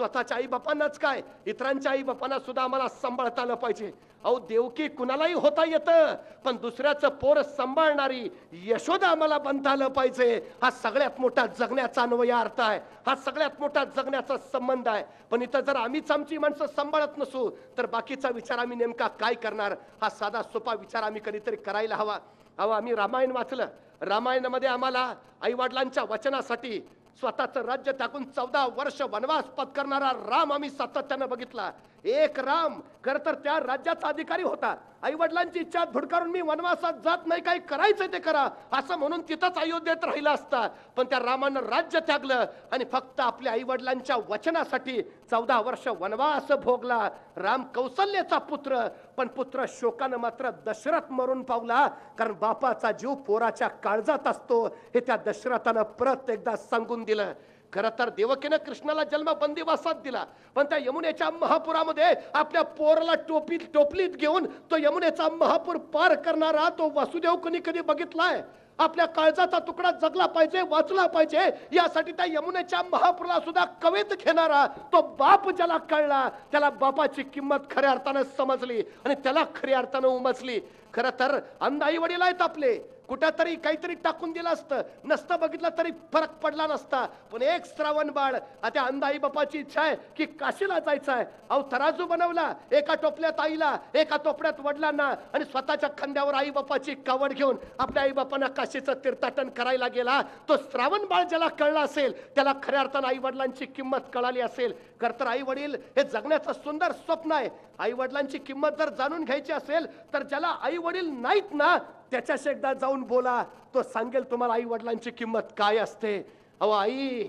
स्वतःच्या आई बापांनाच काय? इतरांच्या आई बापांना सुद्धा आम्हाला सांभाळता आलं पाहिजे. अहो देवकी कुणालाही होता येतं पण दुसऱ्याचं पोर सांभाळणारी यशोदा आम्हाला बनता आलं पाहिजे. हा सगळ्यात मोठा जगण्याचा अन्वय अर्थ आहे. हा सगळ्यात मोठा जगण्याचा संबंध आहे. पण इथं जर आम्हीच आमची माणसं सांभाळत नसू तर बाकीचा विचार आम्ही नेमका काय करणार? हा साधा सोपा विचार आम्ही कधीतरी करायला हवा. अहो आम्ही रामायण वाचलं. रामायणामध्ये आम्हाला आई वडिलांच्या वचनासाठी स्वतःचं राज्य टाकून चौदा वर्ष वनवास पत्करणारा राम आम्ही सातत्यानं बघितला. एक राम खर तर त्या राज्याचा अधिकारी होता. आई वडिलांची इच्छा धुडकारून मी वनवासात जात नाही काही करायचं ते करा असं म्हणून तिथंच अयोध्येत राहिला असता. पण त्या रामानं राज्य त्यागलं आणि फक्त आपल्या आई वडिलांच्या वचनासाठी चौदा वर्ष वनवास भोगला. राम कौशल्याचा पुत्र पण पुत्र शोकानं मात्र दशरथ मरून पावला. कारण बापाचा जीव पोराच्या काळजात असतो. हे त्या दशरथानं परत एकदा सांगून दिलं. खरं तर देवकीनं कृष्णाला जन्म बंदिवासात दिला. पण त्या यमुनेच्या महापुरामध्ये आपल्या पोराला टोपी टोपलीत घेऊन तो यमुनेचा महापूर पार करणारा तो वासुदेव कोणी कधी बघितलाय? आपल्या काळजाचा तुकडा जगला पाहिजे वाचला पाहिजे यासाठी त्या यमुनेच्या महापुराला सुद्धा कवेत घेणारा तो बाप ज्याला कळला त्याला बापाची किंमत खऱ्या अर्थानं समजली आणि त्याला खऱ्या अर्थानं उमजली. खरं तर अंधाई वडील आहेत आपले. कुठं काहीतरी टाकून दिलं असतं. नसतं बघितलं तरी फरक पडला नसता. पण एक श्रावण बाळ आता अंधाई बापाची इच्छा आहे की काशीला जायचं आहे. अहो तराजू बनवला एका टोपल्यात आईला एका टोपल्यात वडिलांना आणि स्वतःच्या खांद्यावर आई बापाची कावड घेऊन आपल्या आई बापांना काशीचं तीर्थाटन करायला गेला. तो श्रावण बाळ ज्याला कळला असेल त्याला खऱ्या अर्थानं आई वडिलांची किंमत कळाली असेल. खर तर आई वडील हे जगण्याचं सुंदर स्वप्न आहे. आई वडिलांची किंमत जर जाणून घ्यायची असेल तर ज्याला आई वडील नाहीत ना त्याच्याशी एकदा जाऊन बोला. तो सांगेल तुम्हाला आई वडिलांची किंमत काय असते. अहो आई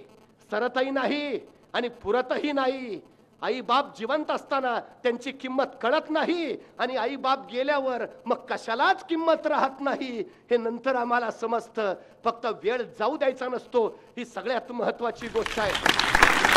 सरतही नाही आणि पुरतही नाही. आई बाप जिवंत असताना त्यांची किंमत कळत नाही आणि आई बाप गेल्यावर मग कशालाच किंमत राहत नाही. हे नंतर आम्हाला समजतं. फक्त वेळ जाऊ द्यायचा नसतो. ही सगळ्यात महत्वाची गोष्ट आहे.